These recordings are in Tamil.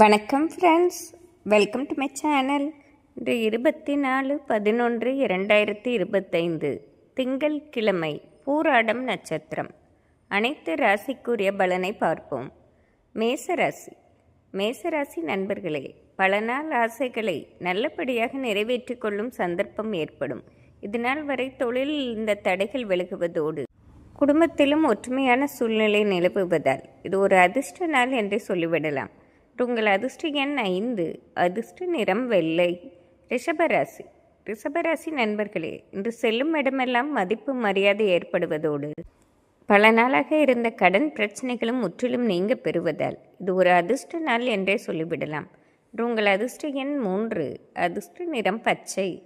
வணக்கம் friends welcome to my channel இன்று இருபத்தி நாலு பதினொன்று இரண்டாயிரத்தி இருபத்தைந்து திங்கள் கிழமை பூராடம் நட்சத்திரம். அனைத்து ராசிக்குரிய பலனை பார்ப்போம். மேசராசி மேசராசி நண்பர்களே பல நாள் ஆசைகளை நல்லபடியாக நிறைவேற்றிக் கொள்ளும் சந்தர்ப்பம் ஏற்படும். இதனால் வரை தொழிலில் இந்த தடைகள் விலகுவதோடு குடும்பத்திலும் ஒற்றுமையான சூழ்நிலை நிலவுவதால் இது ஒரு அதிர்ஷ்ட நாள் என்று சொல்லிவிடலாம். உங்கள் அதிர்ஷ்ட எண் ஐந்து அதிர்ஷ்ட நிறம் வெள்ளை. ரிஷபராசி ரிஷபராசி நண்பர்களே இன்று செல்லும் இடமெல்லாம் மதிப்பு மரியாதை ஏற்படுவதோடு பல நாளாக இருந்த கடன் பிரச்சனைகளும் முற்றிலும் நீங்க பெறுவதால் இது ஒரு அதிர்ஷ்ட நாள் என்றே சொல்லிவிடலாம். உங்கள் அதிர்ஷ்ட எண் மூன்று. அதிர்ஷ்ட நிறம் பச்சை.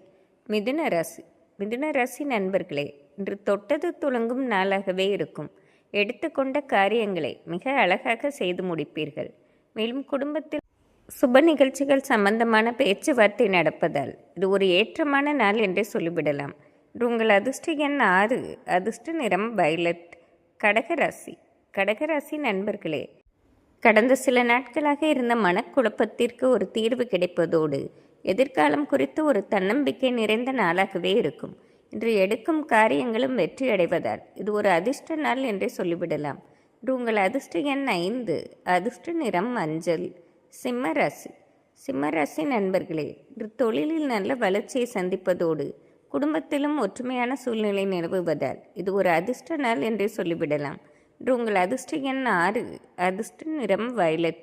மிதுன ராசி. மிதுன ராசி நண்பர்களே இன்று தொட்டது துளங்கும் நாளாகவே இருக்கும். எடுத்துக்கொண்ட காரியங்களை மிக அழகாக செய்து முடிப்பீர்கள். மேலும் குடும்பத்தில் சுப நிகழ்ச்சிகள் சம்பந்தமான பேச்சுவார்த்தை நடப்பதால் இது ஒரு ஏற்றமான நாள் என்றே சொல்லிவிடலாம். இது உங்கள் அதிர்ஷ்ட எண் ஆறு அதிர்ஷ்ட நிறம் வயலட். கடகராசி கடகராசி நண்பர்களே கடந்த சில நாட்களாக இருந்த மனக்குழப்பத்திற்கு ஒரு தீர்வு கிடைப்பதோடு எதிர்காலம் குறித்து ஒரு தன்னம்பிக்கை நிறைந்த நாளாகவே இருக்கும். இன்று எடுக்கும் காரியங்களும் வெற்றியடைவதால் இது ஒரு அதிர்ஷ்ட நாள் என்றே சொல்லிவிடலாம். உங்கள் அதிர்ஷ்ட எண் ஐந்து அதிர்ஷ்ட நிறம் மஞ்சள் சிம்மராசி. சிம்மராசி நண்பர்களே தொழிலில் நல்ல வளர்ச்சியை சந்திப்பதோடு குடும்பத்திலும் ஒற்றுமையான சூழ்நிலை நிலவுவதால் இது ஒரு அதிர்ஷ்ட நாள் என்றே சொல்லிவிடலாம். உங்கள் அதிர்ஷ்ட எண் ஆறு அதிர்ஷ்ட நிறம் வயலட்.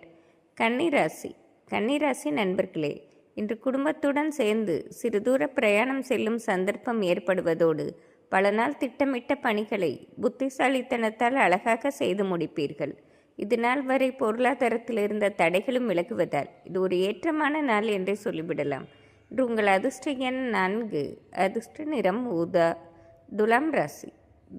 கன்னிராசி. கன்னிராசி நண்பர்களே இன்று குடும்பத்துடன் சேர்ந்து சிறு தூர பிரயாணம் செல்லும் சந்தர்ப்பம் ஏற்படுவதோடு பல நாள் திட்டமிட்ட பணிகளை புத்திசாலித்தனத்தால் அழகாக செய்து முடிப்பீர்கள். இது நாள் வரை பொருளாதாரத்தில் இருந்த தடைகளும் விலகுவதால் இது ஒரு ஏற்றமான நாள் என்றே சொல்லிவிடலாம். இன்று உங்கள் அதிர்ஷ்ட எண் நான்கு அதிர்ஷ்ட நிறம் ஊதா துலாம் ராசி.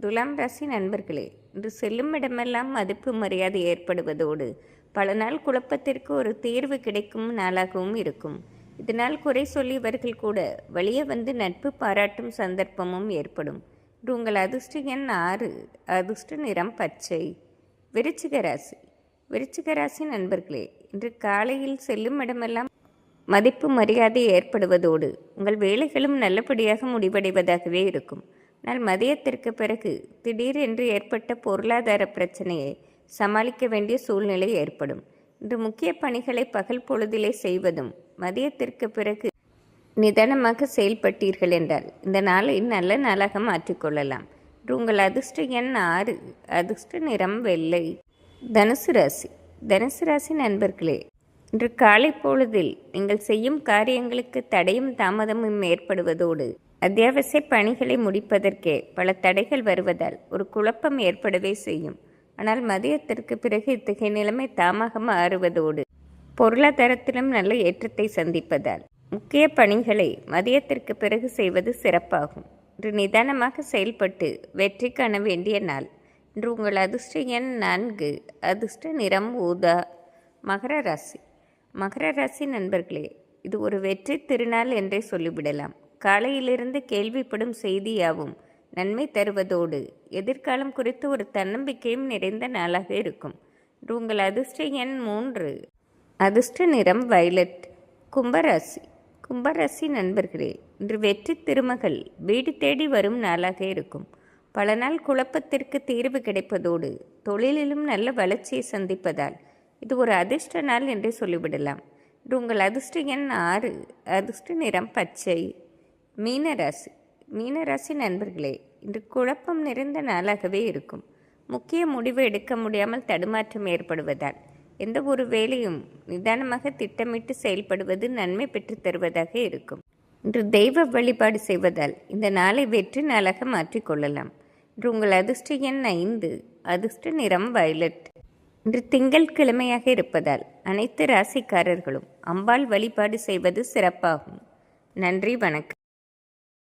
துலாம் ராசி நண்பர்களே இன்று செல்லும் இடமெல்லாம் மதிப்பு மரியாதை ஏற்படுவதோடு பல நாள் குழப்பத்திற்கு ஒரு தீர்வு கிடைக்கும் நாளாகவும் இருக்கும். இதனால் குறை சொல்லியவர்கள் கூட வெளியே வந்து நட்பு பாராட்டும் சந்தர்ப்பமும் ஏற்படும். இது உங்கள் அதிர்ஷ்ட எண் ஆறு. அதிர்ஷ்ட நிறம் பச்சை. விருச்சிக ராசி. விருச்சிக ராசி நண்பர்களே இன்று காலையில் செல்லும் இடமெல்லாம் மதிப்பு மரியாதை ஏற்படுவதோடு உங்கள் வேலைகளும் நல்லபடியாக முடிவடைவதாகவே இருக்கும். ஆனால் மதியத்திற்கு பிறகு திடீரென்று ஏற்பட்ட பொருளாதார பிரச்சனையை சமாளிக்க வேண்டிய சூழ்நிலை ஏற்படும். இன்று முக்கிய பணிகளை பகல் பொழுதிலே செய்வதும் மதியத்திற்கு பிறகு நிதானமாக செயல்பட்டீர்கள் என்றால் இந்த நாளை நல்ல நாளாக மாற்றிக்கொள்ளலாம் உங்கள் அதிர்ஷ்ட எண் ஆறு. அதிர்ஷ்ட நிறம் வெள்ளை. தனுசு ராசி. தனுசு ராசி நண்பர்களே இன்று காலை பொழுதில் நீங்கள் செய்யும் காரியங்களுக்கு தடையும் தாமதமும் ஏற்படுவதோடு அத்தியாவசிய பணிகளை முடிப்பதற்கே பல தடைகள் வருவதால் ஒரு குழப்பம் ஏற்படவே செய்யும். ஆனால் மதியத்திற்கு பிறகு இத்தகைய நிலைமை தாமாக மாறுவதோடு பொருளாதாரத்திலும் நல்ல ஏற்றத்தை சந்திப்பதால் முக்கிய பணிகளை மதியத்திற்கு பிறகு செய்வது சிறப்பாகும். இன்று நிதானமாக செயல்பட்டு வெற்றி காண வேண்டிய நாள். இன்று உங்கள் அதிர்ஷ்ட எண் நான்கு. அதிர்ஷ்ட நிறம் ஊதா. மகர ராசி. மகர ராசி நண்பர்களே இது ஒரு வெற்றி திருநாள் என்றே சொல்லிவிடலாம். காலையிலிருந்து கேள்விப்படும் செய்தியாவும் நன்மை தருவதோடு எதிர்காலம் குறித்து ஒரு தன்னம்பிக்கையும் நிறைந்த நாளாக இருக்கும். உங்கள் அதிர்ஷ்ட எண் மூன்று. அதிர்ஷ்ட நிறம் வயலட் கும்பராசி. கும்பராசி நண்பர்களே இன்று வெற்றி திருமகள் வீடு தேடி வரும் நாளாக இருக்கும். பல நாள் குழப்பத்திற்கு தீர்வு கிடைப்பதோடு தொழிலிலும் நல்ல வளர்ச்சியை சந்திப்பதால் இது ஒரு அதிர்ஷ்ட நாள் என்றே சொல்லிவிடலாம். இன்று உங்கள் அதிர்ஷ்ட எண் ஆறு அதிர்ஷ்ட நிறம் பச்சை. மீனராசி. மீனராசி நண்பர்களே இன்று குழப்பம் நிறைந்த நாளாகவே இருக்கும். முக்கிய முடிவு எடுக்க முடியாமல் தடுமாற்றம் ஏற்படுவதால் எந்த ஒரு வேலையும் நிதானமாக திட்டமிட்டு செயல்படுவது நன்மை பெற்றுத் தருவதாக இருக்கும். இன்று தெய்வ வழிபாடு செய்வதால் இந்த நாளை வெற்றி நாளாக மாற்றிக்கொள்ளலாம் இன்று உங்கள் அதிர்ஷ்ட எண் ஐந்து அதிர்ஷ்ட நிறம் வயலட். இன்று திங்கள் கிழமையாக இருப்பதால் அனைத்து ராசிக்காரர்களும் அம்பாள் வழிபாடு செய்வது சிறப்பாகும். நன்றி வணக்கம்.